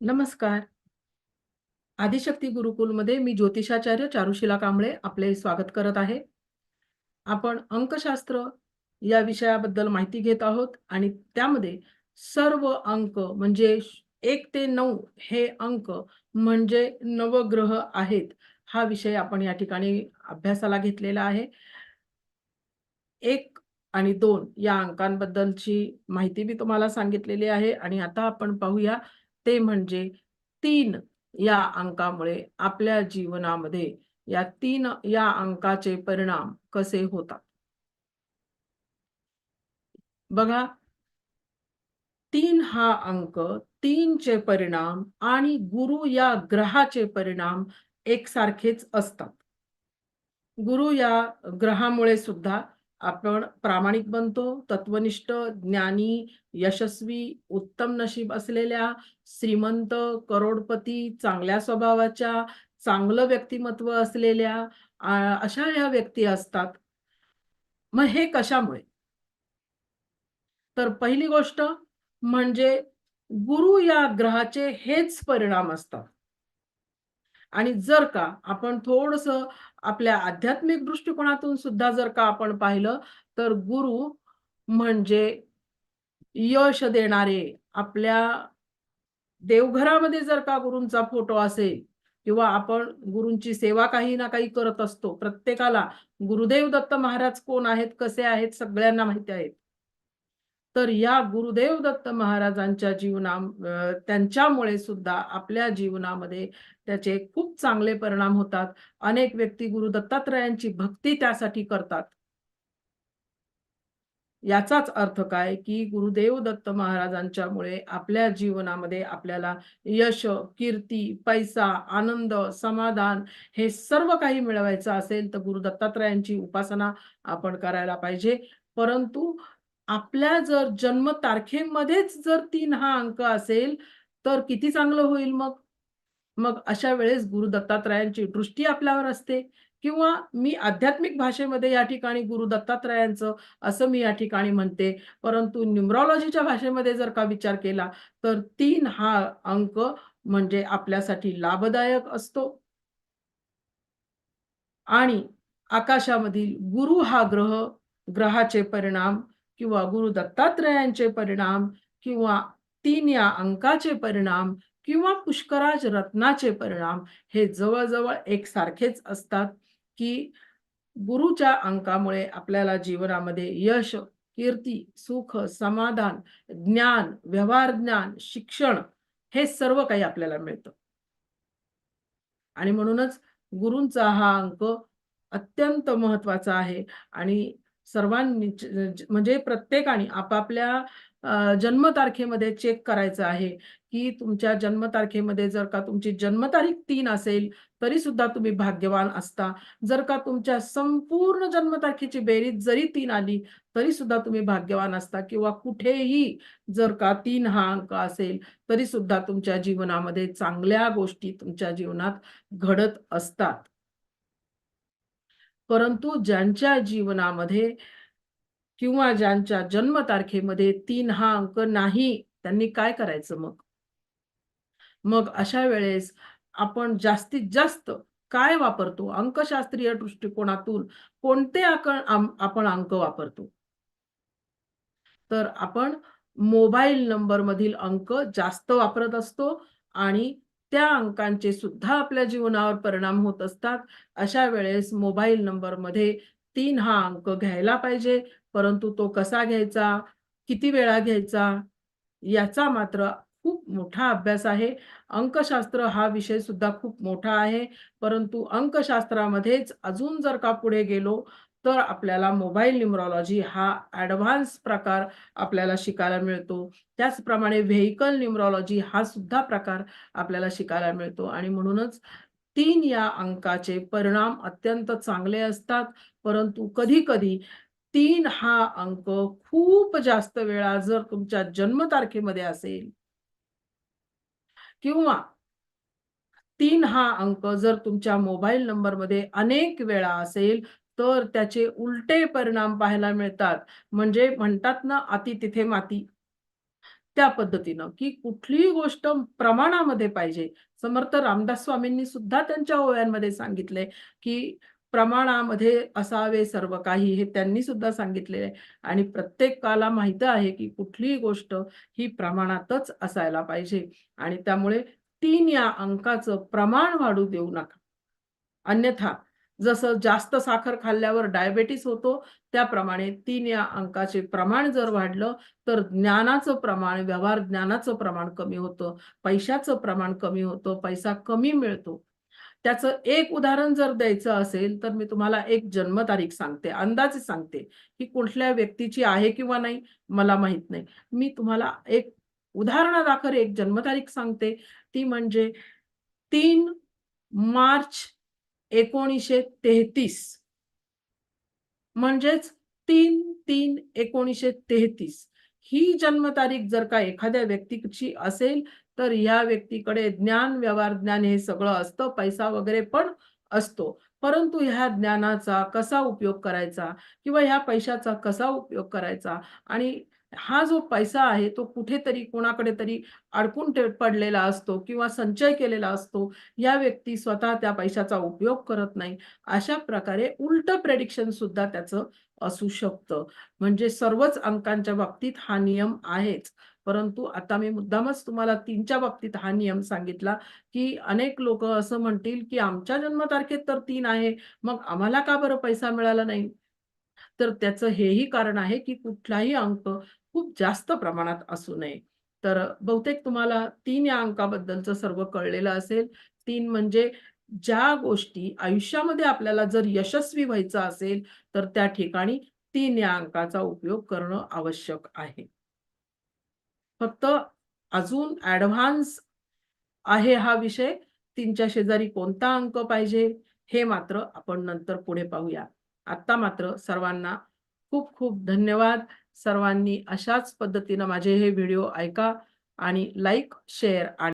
नमस्कार. आदिशक्ती गुरुकुलमध्ये मी ज्योतिषाचार्य चारुशिला कांबळे आपले स्वागत करत आहे. आपण अंकशास्त्र या विषयाबद्दल माहिती घेत आहोत आणि त्यामध्ये सर्व अंक म्हणजे एक ते नऊ हे अंक म्हणजे नवग्रह आहेत. हा विषय आपण या ठिकाणी अभ्यासाला घेतलेला आहे. एक आणि दोन या अंकांबद्दलची माहिती मी तुम्हाला सांगितलेली आहे आणि आता आपण पाहूया ते म्हणजे तीन या अंकामुळे आपल्या जीवनामध्ये या तीन या अंकाचे परिणाम कसे होतात. बघा तीन हा अंक 3 चे परिणाम आणि गुरु या ग्रहाचे परिणाम एकसारखेच असतात. गुरु या ग्रहामुळे सुद्धा आपण प्रामाणिक बनतो, तत्वनिष्ठ, ज्ञानी, यशस्वी, उत्तम नशीब असलेल्या, श्रीमंत, करोडपती, चांगल्या स्वभावाच्या, चांगलं व्यक्तिमत्व असलेल्या अशा ह्या व्यक्ती असतात. मग हे कशामुळे? तर पहिली गोष्ट म्हणजे गुरु या ग्रहाचे हेच परिणाम असतात. आणि जर का आपण थोडस आपल्या आध्यात्मिक दृष्टिकोनातून सुद्धा जर का आपण पाहिलं, तर गुरु म्हणजे यश देणारे आपल्या देवघरामध्ये जर का गुरूंचा फोटो असेल किंवा आपण गुरूंची सेवा काही ना काही करत असतो. प्रत्येकाला गुरुदेव दत्त महाराज कोण आहेत, कसे आहेत सगळ्यांना माहिती आहेत. तर या गुरुदेव दत्त महाराजांच्या जीवना त्यांच्यामुळे सुद्धा आपल्या जीवनामध्ये त्याचे खूप चांगले परिणाम होतात. अनेक व्यक्ती गुरु दत्तात्रयांची भक्ती त्यासाठी करतात. याचाच अर्थ काय, की गुरुदेव दत्त महाराजांच्यामुळे आपल्या जीवनामध्ये आपल्याला यश, कीर्ती, पैसा, आनंद, समाधान हे सर्व काही मिळवायचं असेल, तर गुरु दत्तात्रयांची उपासना आपण करायला पाहिजे. परंतु आपल्या जर जन्म तारखेमध्येच जर तीन हा अंक असेल, तर किती चांगलं होईल मग? मग अशा वेळेस गुरु दत्तात्रयांची दृष्टी आपल्यावर असते किंवा मी आध्यात्मिक भाषेमध्ये या ठिकाणी गुरु दत्तात्रयांचं असं मी या ठिकाणी म्हणते. परंतु न्युमरॉलॉजीच्या भाषेमध्ये जर का विचार केला, तर तीन हा अंक म्हणजे आपल्यासाठी लाभदायक असतो. आणि आकाशामधील गुरु हा ग्रह, ग्रहाचे परिणाम किंवा गुरु दत्तात्रयांचे परिणाम किंवा तीन या अंकाचे परिणाम किंवा पुष्कराज रत्नाचे परिणाम हे जवळजवळ एकसारखेच असतात, की गुरुच्या अंकामुळे आपल्याला जीवनामध्ये यश, कीर्ती, सुख, समाधान, ज्ञान, व्यवहार ज्ञान, शिक्षण हे सर्व काही आपल्याला मिळतं. आणि म्हणूनच गुरूंचा हा अंक अत्यंत महत्त्वाचा आहे आणि सर्वांनी म्हणजे प्रत्येकाने आपापल्या जन्मतारखेमध्ये चेक करायचं आहे, की तुमच्या जन्मतारखेमध्ये जर का तुमची जन्मतारीख तीन असेल, तरी सुद्धा तुम्ही भाग्यवान असता. जर का तुमच्या संपूर्ण जन्मतारखेची बेरीज जरी तीन आली, तरी सुद्धा तुम्ही भाग्यवान असता किंवा कुठेही जर का तीन हा अंक असेल, तरी सुद्धा तुमच्या जीवनामध्ये चांगल्या गोष्टी तुमच्या जीवनात घडत असतात. परंतु ज्यांच्या जीवनामध्ये किंवा ज्यांच्या जन्मतारखेमध्ये तीन हा अंक नाही, त्यांनी काय करायचं मग? मग अशा वेळेस आपण जास्तीत जास्त काय वापरतो? अंकशास्त्रीय दृष्टिकोनातून कोणते आपण अंक वापरतो? तर आपण मोबाईल नंबरमधील अंक जास्त वापरत असतो आणि त्या अंकांचे सुद्धा आपल्या जीवनावर परिणाम होत असतात. अशा वेळेस मोबाईल नंबरमध्ये तीन हा अंक घ्यायला पाहिजे. परंतु तो कसा घ्यायचा? किती वेळा घ्यायचा? याचा मात्र खूप मोठा अभ्यास आहे. अंकशास्त्र हा विषय सुद्धा खूप मोठा आहे. परंतु अंकशास्त्रामध्येच अजून जर का पुढे गेलो, तर आपल्याला मोबाईल न्यूमरॉलॉजी हा ॲडव्हान्स प्रकार आपल्याला शिकायला मिळतो. त्याचप्रमाणे व्हेइकल न्यूमरॉलॉजी हा सुद्धा प्रकार आपल्याला शिकायला मिळतो आणि म्हणूनच तीन या अंकाचे परिणाम अत्यंत चांगले असतात. परंतु कधी-कधी तीन हा अंक खूप जास्त वेळा जर तुमच्या जन्मतारखेमध्ये असेल किंवा तीन हा अंक जर तुमच्या मोबाईल नंबरमध्ये अनेक वेळा असेल, तर त्याचे उलटे परिणाम पाहायला मिळतात. म्हणजे म्हणतात ना, "अति तिथे माती." त्या पद्धतीनं, की कुठलीही गोष्ट प्रमाणामध्ये पाहिजे. समर्थ रामदास स्वामींनी सुद्धा त्यांच्या ओव्यांमध्ये सांगितले की प्रमाणामध्ये असावे सर्व काही हे त्यांनी सुद्धा सांगितले आणि प्रत्येकाला माहीत आहे, की कुठलीही गोष्ट ही प्रमाणातच असायला पाहिजे आणि त्यामुळे तीन या अंकाचं प्रमाण वाढू देऊ नका. अन्यथा जसं जास्त साखर खाल्ल्यावर डायबेटीस होतो, त्याप्रमाणे तीन या अंकाचे प्रमाण जर वाढलं, तर ज्ञानाचं प्रमाण, व्यवहार ज्ञानाचं प्रमाण कमी होतं, पैशाचं प्रमाण कमी होतं, पैसा कमी मिळतो. त्याचं एक उदाहरण जर द्यायचं असेल, तर मी तुम्हाला एक जन्मतारीख सांगते, अंदाजे सांगते, की कुठल्या व्यक्तीची आहे किंवा नाही मला माहीत नाही. मी तुम्हाला एक उदाहरणादाखल एक जन्मतारीख सांगते, ती म्हणजे तीन मार्च 1933 म्हणजेच 3-3-1933 ही जन्मतारीख जर का एखाद्या व्यक्तीची असेल, तर या व्यक्तीकडे ज्ञान, व्यवहार ज्ञान हे सगळं असतं, पैसा वगैरे पण असतो. परंतु ह्या ज्ञानाचा कसा उपयोग करायचा? किंवा ह्या पैशाचा कसा उपयोग करायचा? आणि हा जो पैसा आहे, तो कुठेतरी कोणाकडे तरी अडकून पडलेला असतो किंवा संचय केलेला असतो. या व्यक्ती स्वतः त्या पैशाचा उपयोग करत नाही. अशा प्रकारे उलट प्रेडिक्शन सुद्धा त्याचं असू शकतं. म्हणजे सर्वच अंकांच्या बाबतीत हा नियम आहेच. परंतु आता मी मुद्दामच तुम्हाला तीनच्या बाबतीत हा नियम सांगितला, की अनेक लोक असं म्हणतील, की आमच्या जन्मतारखेत तर तीन आहे, मग आम्हाला का बरं पैसा मिळाला नाही? तर त्याचं हेही कारण आहे, की कुठलाही अंक खूप जास्त प्रमाणात असू नये. तर बहुतेक तुम्हाला तीन या अंकाबद्दलचं सर्व कळलेलं असेल. तीन म्हणजे ज्या गोष्टी आयुष्यामध्ये आपल्याला जर यशस्वी व्हायचं असेल, तर त्या ठिकाणी तीन या अंकाचा उपयोग करणं आवश्यक आहे. फक्त अजून ऍडव्हान्स आहे हा विषय. तीनच्या शेजारी कोणता अंक पाहिजे, हे मात्र आपण नंतर पुढे पाहूया. आत्ता मात्र सर्वांना खूप खूप धन्यवाद. सर्वांनी अशाच पद्धतीनं माझे हे व्हिडिओ ऐका आणि लाइक, शेअर आणि